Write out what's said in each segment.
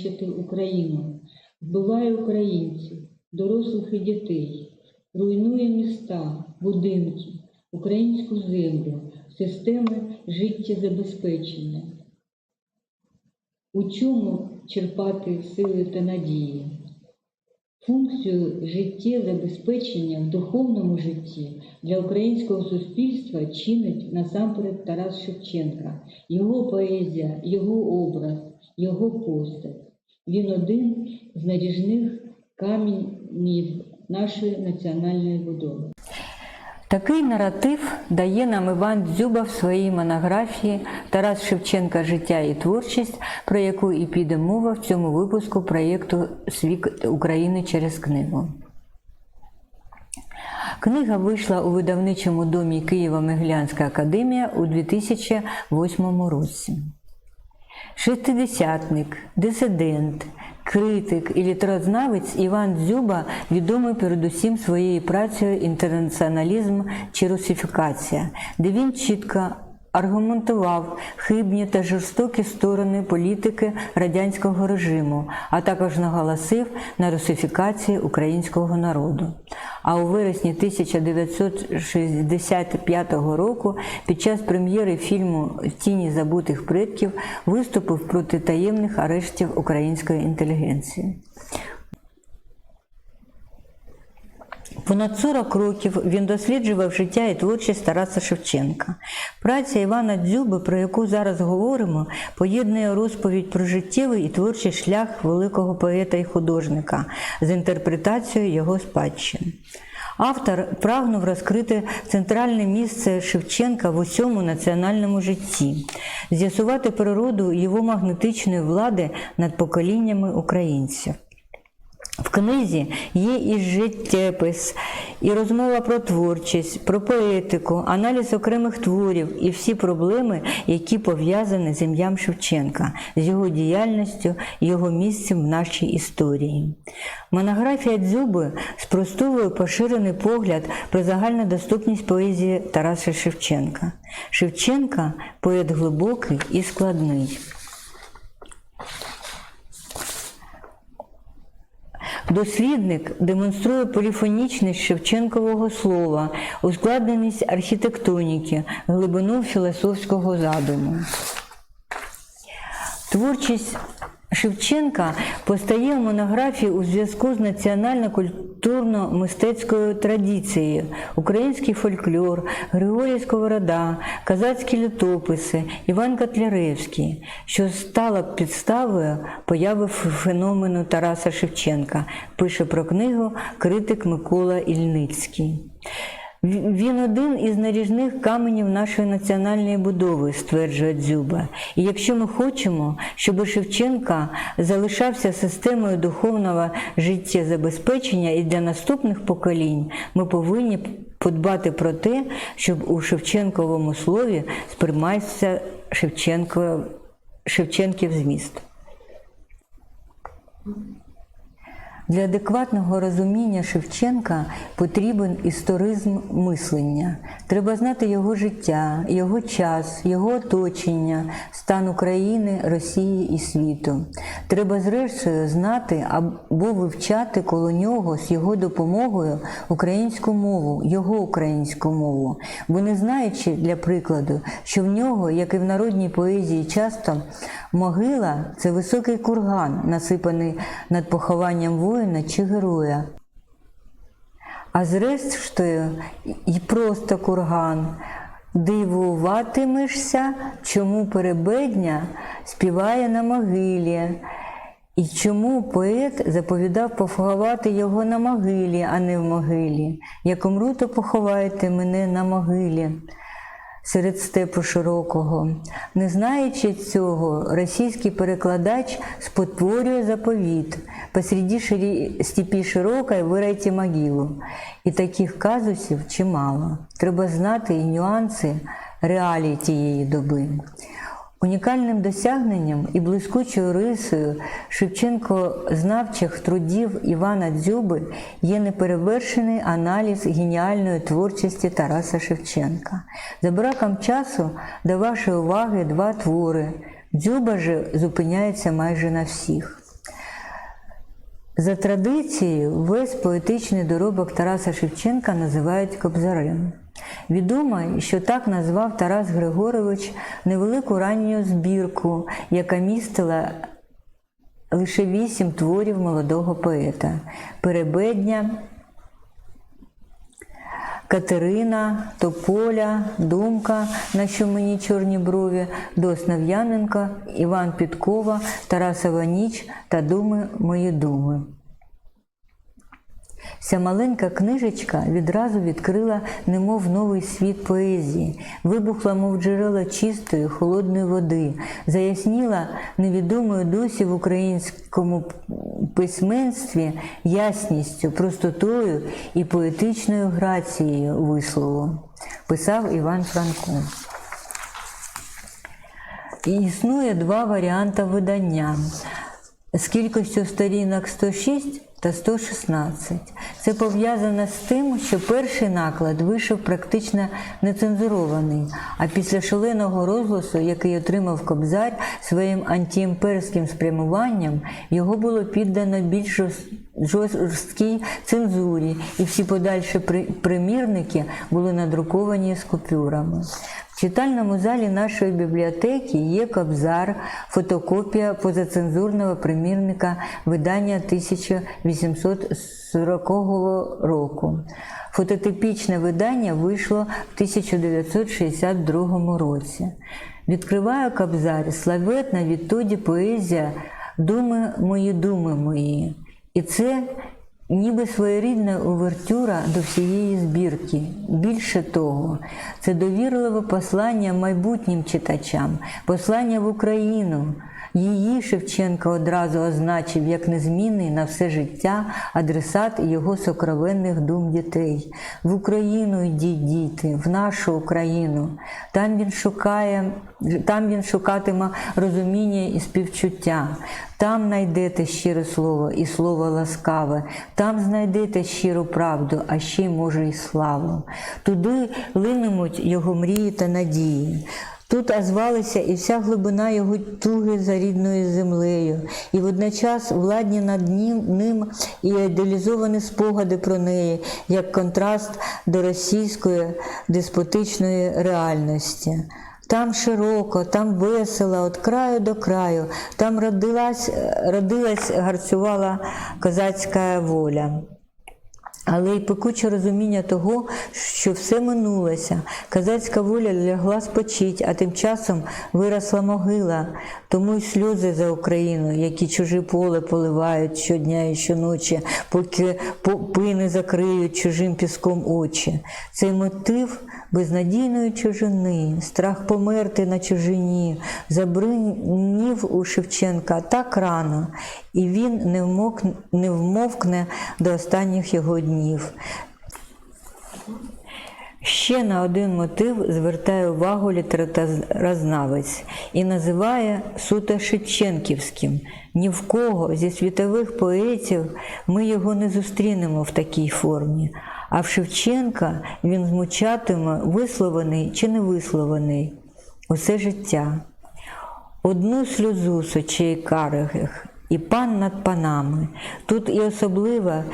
знищити Україну, вбиває українців, дорослих і дітей, руйнує міста, будинки, українську землю, системи життєзабезпечення. У чому черпати сили та надії? Функцію життєзабезпечення в духовному житті для українського суспільства чинить насамперед Тарас Шевченка, його поезія, його образ, його постать. Він один з наріжних каменів нашої національної будови. Такий наратив дає нам Іван Дзюба в своїй монографії Тарас Шевченка Життя і творчість, про яку і піде мова в цьому випуску проєкту Світ України через книгу. Книга вийшла у видавничому домі Києво-Меглянська академія у 2008 році. Шестидесятник, дисидент, критик і літерознавець Іван Дзюба відомий передусім своєю працею Інтернаціоналізм чи русифікація, де він чітко аргументував хибні та жорстокі сторони політики радянського режиму, а також наголосив на русифікації українського народу. А у вересні 1965 року під час прем'єри фільму Тіні забутих предків виступив проти таємних арештів української інтелігенції. Понад 40 років він досліджував життя і творчість Тараса Шевченка. Праця Івана Дзюби, про яку зараз говоримо, поєднує розповідь про життєвий і творчий шлях великого поета і художника з інтерпретацією його спадщини. Автор прагнув розкрити центральне місце Шевченка в усьому національному житті, з'ясувати природу його магнетичної влади над поколіннями українців. Книзі є і життєпис, і розмова про творчість, про поетику, аналіз окремих творів і всі проблеми, які пов'язані з ім'ям Шевченка, з його діяльністю, його місцем в нашій історії. Монографія Дзюби спростовує поширений погляд про загальну доступність поезії Тараса Шевченка. Шевченка поет глибокий і складний. Дослідник демонструє поліфонічність Шевченкового слова, ускладненість архітектоніки, глибину філософського задуму. Творчість Шевченка постає в монографії у зв'язку з національно-культурно-мистецькою традицією, український фольклор, Григорій Сковорода, казацькі літописи, Іван Котляревський, що стала підставою появи феномену Тараса Шевченка, пише про книгу критик Микола Ільницький. Він один із наріжних каменів нашої національної будови, стверджує Дзюба. І якщо ми хочемо, щоб Шевченка залишався системою духовного життєзабезпечення і для наступних поколінь, ми повинні подбати про те, щоб у Шевченковому слові сприймався Шевченко, Шевченків зміст. Для адекватного розуміння Шевченка потрібен історизм мислення. Треба знати його життя, його час, його оточення, стан України, Росії і світу. Треба, зрештою, знати або вивчати коло нього з його допомогою українську мову, його українську мову. Бо не знаючи, для прикладу, що в нього, як і в народній поезії, часто могила це високий курган, насипаний над похованням воїна чи героя. А зрештою і просто курган. Дивуватимешся, чому перебедня співає на могилі, і чому поет заповідав поховати його на могилі, а не в могилі. Як умру, то поховайте мене на могилі серед степу широкого. Не знаючи цього, російський перекладач спотворює заповіт. Посреди ширі... степі широкої вирайте могилу. І таких казусів чимало. Треба знати і нюанси реалії тієї доби. Унікальним досягненням і блискучою рисою Шевченко знавчих трудів Івана Дзюби є неперевершений аналіз геніальної творчості Тараса Шевченка. За браком часу до вашої уваги два твори. Дзюба же зупиняється майже на всіх. За традицією, весь поетичний доробок Тараса Шевченка називають Кобзарем. Відомо, що так назвав Тарас Григорович невелику ранню збірку, яка містила лише вісім творів молодого поета: Перебедня, Катерина, Тополя, Думка, на що мені чорні брові, до Основ'яненка, Іван Підкова, Тарасова ніч та Думи мої думи. Ця маленька книжечка відразу відкрила немов новий світ поезії, вибухла, мов джерела чистої, холодної води, заясніла невідомою досі в українському письменстві ясністю, простотою і поетичною грацією вислову, писав Іван Франко. Існує два варіанти видання. З кількістю сторінок 106 та 116. Це пов'язано з тим, що перший наклад вийшов практично нецензурований, а після шаленого розголосу, який отримав Кобзар своїм антиімперським спрямуванням, його було піддано більш жорсткій цензурі, і всі подальші примірники були надруковані з купюрами. В читальному залі нашої бібліотеки є кобзар, фотокопія позацензурного примірника видання 1840 року. Фототипічне видання вийшло в 1962 році. Відкриває кобзар славетна відтоді поезія Думи мої, думи мої. І це ніби своєрідна увертюра до всієї збірки. Більше того, це довірливе послання майбутнім читачам, послання в Україну. Її Шевченко одразу означив як незмінний на все життя адресат його сокровенних дум дітей. В Україну йдіть, діти, в нашу Україну. Там він шукає, там він шукатиме розуміння і співчуття. Там знайдете щире слово і слово ласкаве, там знайдете щиру правду, а ще й може і славу. Туди линемуть його мрії та надії. Тут озвалися і вся глибина його туги за рідною землею, і водночас владні над ним і ідеалізовані спогади про неї, як контраст до російської деспотичної реальності. Там широко, там весело, від краю до краю, там родилась, родилась, гарцювала козацька воля. Але й пекуче розуміння того, що все минулося. Козацька воля лягла спочить, а тим часом виросла могила, тому й сльози за Україну, які чуже поле поливають щодня і щоночі, поки попи не закриють чужим піском очі. Цей мотив безнадійної чужини, страх померти на чужині, забринів у Шевченка так рано, і він не вмовкне, не вмовкне до останніх його днів. Ще на один мотив звертає увагу літературознавець і називає суто Шевченківським. Ні в кого зі світових поетів ми його не зустрінемо в такій формі. А в Шевченка він змучатиме висловлений чи не висловлений усе життя. Одну сльозу з очей карих і пан над панами. Тут і особлива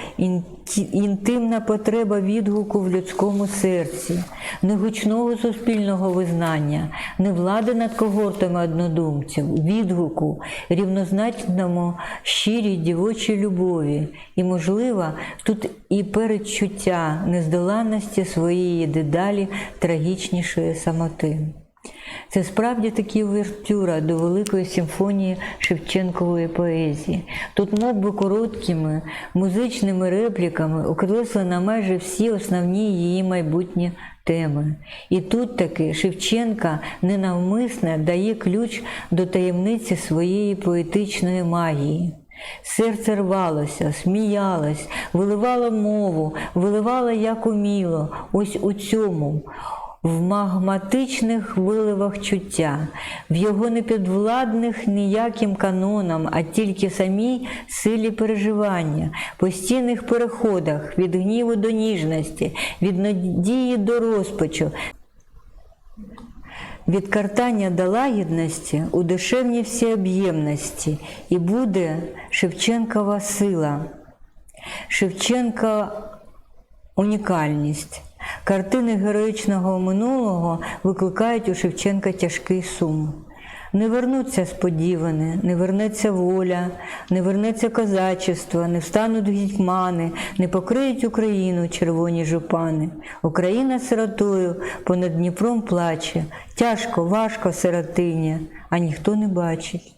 інтимна потреба відгуку в людському серці, не гучного суспільного визнання, не влади над когортами однодумців, відгуку, рівнозначному щирій дівочій любові. І, можливо, тут і передчуття нездоланності своєї дедалі трагічнішої самоти. Це справді таки увертюра до великої симфонії Шевченкової поезії. Тут мов би короткими музичними репліками окреслено майже всі основні її майбутні теми. І тут таки Шевченка ненавмисне дає ключ до таємниці своєї поетичної магії. Серце рвалося, сміялось, виливало мову, виливало як уміло, ось у цьому. В магматичних виливах чуття, в його непідвладних ніяким канонам, а тільки самій силі переживання, постійних переходах від гніву до ніжності, від надії до розпачу, від картання до лагідності у душевній всеоб'ємності, і буде Шевченкова сила. Шевченка унікальність. Картини героїчного минулого викликають у Шевченка тяжкий сум. Не вернуться сподіване, не вернеться воля, не вернеться козачество, не встануть гетьмани, не покриють Україну червоні жупани. Україна сиротою понад Дніпром плаче, тяжко, важко сиротині, а ніхто не бачить.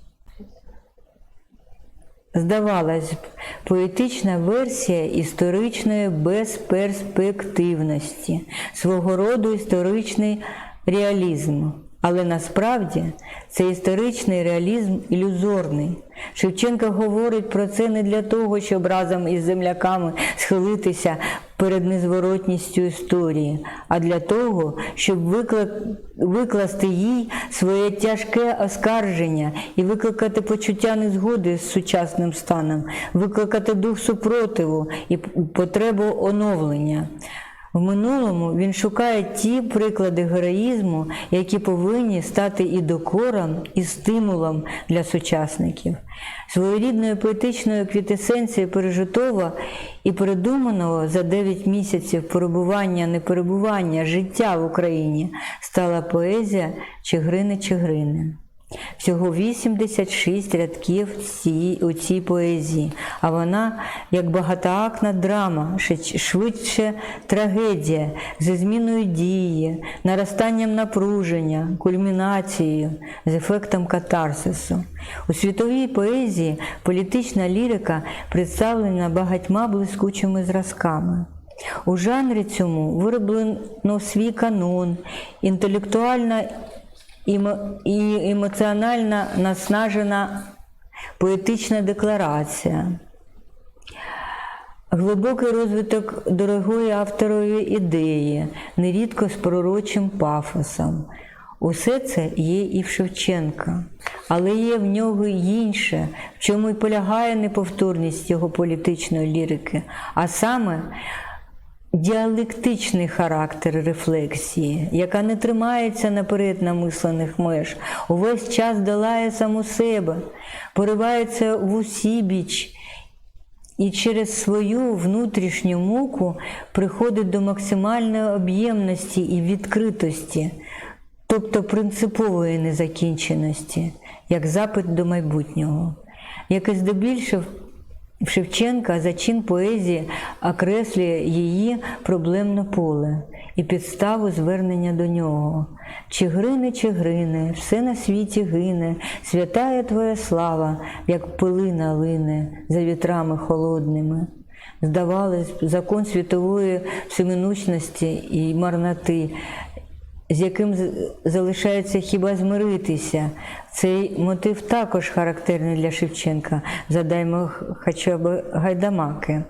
Здавалось б, поетична версія історичної безперспективності, свого роду історичний реалізм. Але насправді це історичний реалізм ілюзорний. Шевченко говорить про це не для того, щоб разом із земляками схилитися перед незворотністю історії, а для того, щоб викласти їй своє тяжке оскарження і викликати почуття незгоди з сучасним станом, викликати дух супротиву і потребу оновлення. В минулому він шукає ті приклади героїзму, які повинні стати і докором, і стимулом для сучасників. Своєрідною поетичною квітесенцією пережитого і придуманого за 9 місяців перебування, неперебування, життя в Україні стала поезія Чигрини Чигрини. Всього 86 рядків у цій поезії, а вона як багатоактна драма, швидше трагедія зі зміною дії, наростанням напруження, кульмінацією, з ефектом катарсису. У світовій поезії політична лірика представлена багатьма блискучими зразками. У жанрі цьому вироблено свій канон, інтелектуальна і емоціонально наснажена поетична декларація. Глибокий розвиток дорогої авторової ідеї, нерідко з пророчим пафосом. Усе це є і в Шевченка, але є в нього й інше, в чому й полягає неповторність його політичної лірики, а саме діалектичний характер рефлексії, яка не тримається наперед намислених меж, увесь час долає саму себе, поривається в усібіч і через свою внутрішню муку приходить до максимальної об'ємності і відкритості, тобто принципової незакінченості, як запит до майбутнього. Як і здебільшого Шевченка зачин поезії окреслює її проблемне поле і підставу звернення до нього. Чигрини, чигрини, все на світі гине, святая твоя слава, як пилина лине за вітрами холодними. Здавалось, закон світової всеминучності і марноти, з яким залишається хіба змиритися. Цей мотив також характерний для Шевченка, задаймо хоча б гайдамаки.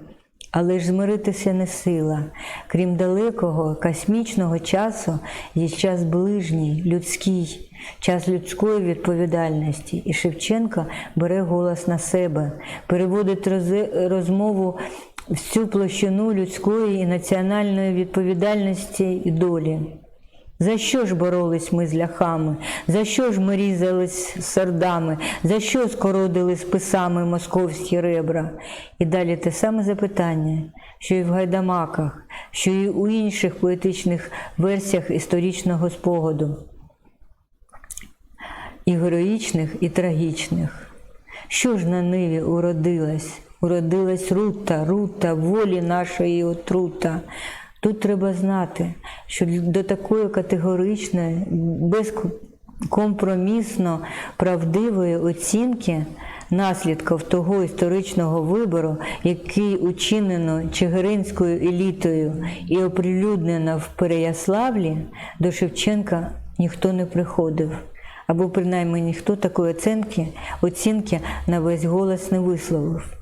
Але ж змиритися не сила. Крім далекого космічного часу, є час ближній, людський, час людської відповідальності. І Шевченко бере голос на себе, переводить розмову всю площину людської і національної відповідальності і долі. За що ж боролись ми з ляхами? За що ж ми різались сардами? За що скородили списами московські ребра? І далі те саме запитання, що і в гайдамаках, що і у інших поетичних версіях історичного спогаду, і героїчних, і трагічних. Що ж на ниві уродилась? Уродилась рута, рута, волі нашої отрута. Тут треба знати, що до такої категоричної, безкомпромісно правдивої оцінки наслідків того історичного вибору, який учинено чигиринською елітою і оприлюднено в Переяславлі, до Шевченка ніхто не приходив. Або принаймні ніхто такої оцінки, оцінки на весь голос не висловив.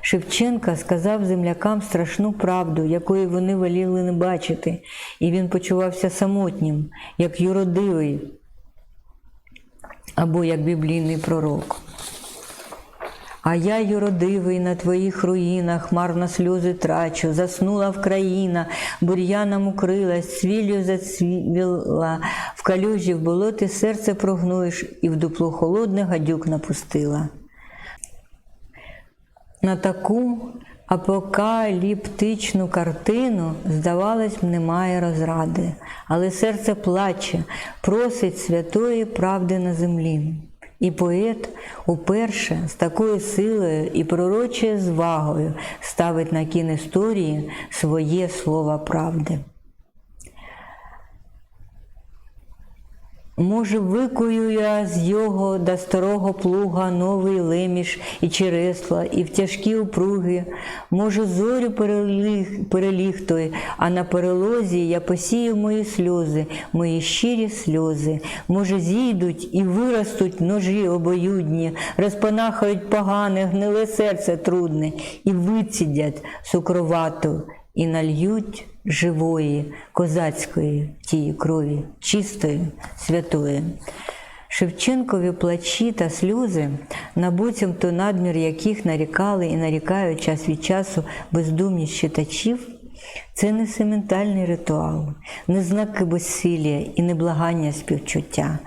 Шевченка сказав землякам страшну правду, якої вони воліли не бачити, і він почувався самотнім, як юродивий або як біблійний пророк. А я, юродивий, на твоїх руїнах, марно сльози трачу, заснула в країна, бур'яном укрилась, цвіллю зацвіла, в калюжі в болоті серце прогнуєш, і в дупло холодне гадюк напустила. На таку апокаліптичну картину, здавалось, немає розради, але серце плаче, просить святої правди на землі. І поет уперше з такою силою і пророчою звагою ставить на кін історії своє слово правди. Може, викую я з його до старого плуга новий леміш і чересла, і в тяжкі упруги. Може, зорю переліг, переліг той, а на перелозі я посію мої сльози, мої щирі сльози. Може, зійдуть і виростуть ножі обоюдні, розпанахають погане, гниле серце трудне, і вицідять сукровату, і нальють живої, козацької тієї крові, чистої, святої. Шевченкові плачі та сльози, на буцімто надмір яких нарікали і нарікають час від часу бездумність читачів, це не сементальний ритуал, не знаки безсилля і не благання співчуття.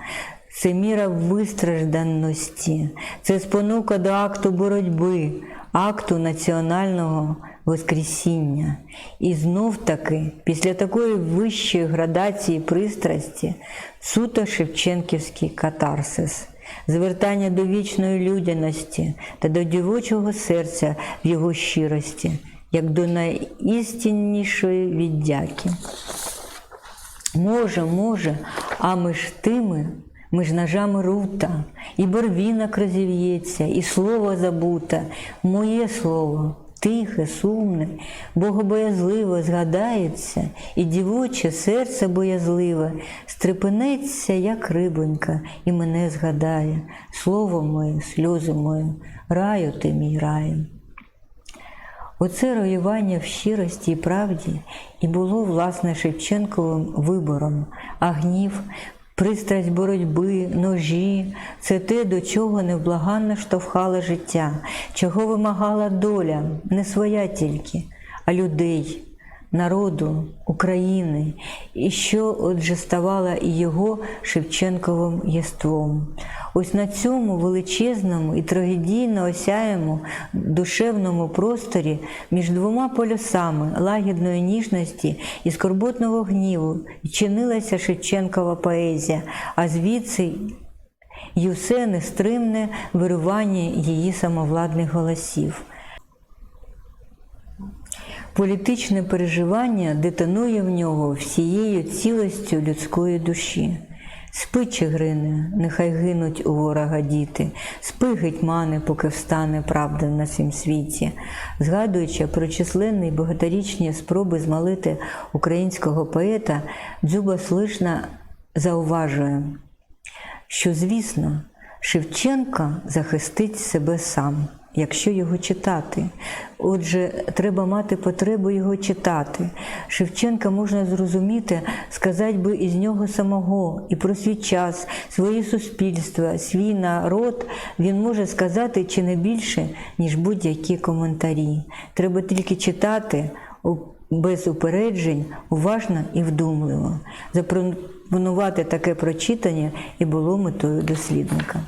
Це міра вистражданості, це спонука до акту боротьби, акту національного Воскресіння. І знов таки, після такої вищої градації пристрасті, суто Шевченківський катарсис, звертання до вічної людяності та до дівочого серця в його щирості, як до найістиннішої віддяки. Може, може, а між тими, між ножами рута, і барвінок розів'ється, і слово забуте, моє слово, тихе, сумне, богобоязливо згадається, і дівоче серце боязливе стрепенеться, як рибонька, і мене згадає. Слово моє, сльози мої, раю ти мій раю. Оце роювання в щирості і правді і було власне Шевченковим вибором, а гнів, пристрасть боротьби, ножі це те, до чого невблаганно штовхало життя, чого вимагала доля, не своя тільки, а людей, народу, України, і що отже ставало і його Шевченковим єством. Ось на цьому величезному і трагедійно осяєму душевному просторі між двома полюсами лагідної ніжності і скорботного гніву чинилася Шевченкова поезія, а звідси й усе нестримне вирування її самовладних голосів. Політичне переживання детонує в нього всією цілостю людської душі. Спи, Чигрине, нехай гинуть у ворога діти, спи, гетьмани, поки встане правда на цім світі, згадуючи про численні багаторічні спроби змалити українського поета, Дзюба слишна зауважує, що, звісно, Шевченка захистить себе сам, якщо його читати. Отже, треба мати потребу його читати. Шевченка можна зрозуміти, сказати би із нього самого, і про свій час, своє суспільство, свій народ він може сказати чи не більше, ніж будь-які коментарі. Треба тільки читати без упереджень, уважно і вдумливо. Запропонувати таке прочитання і було метою дослідника.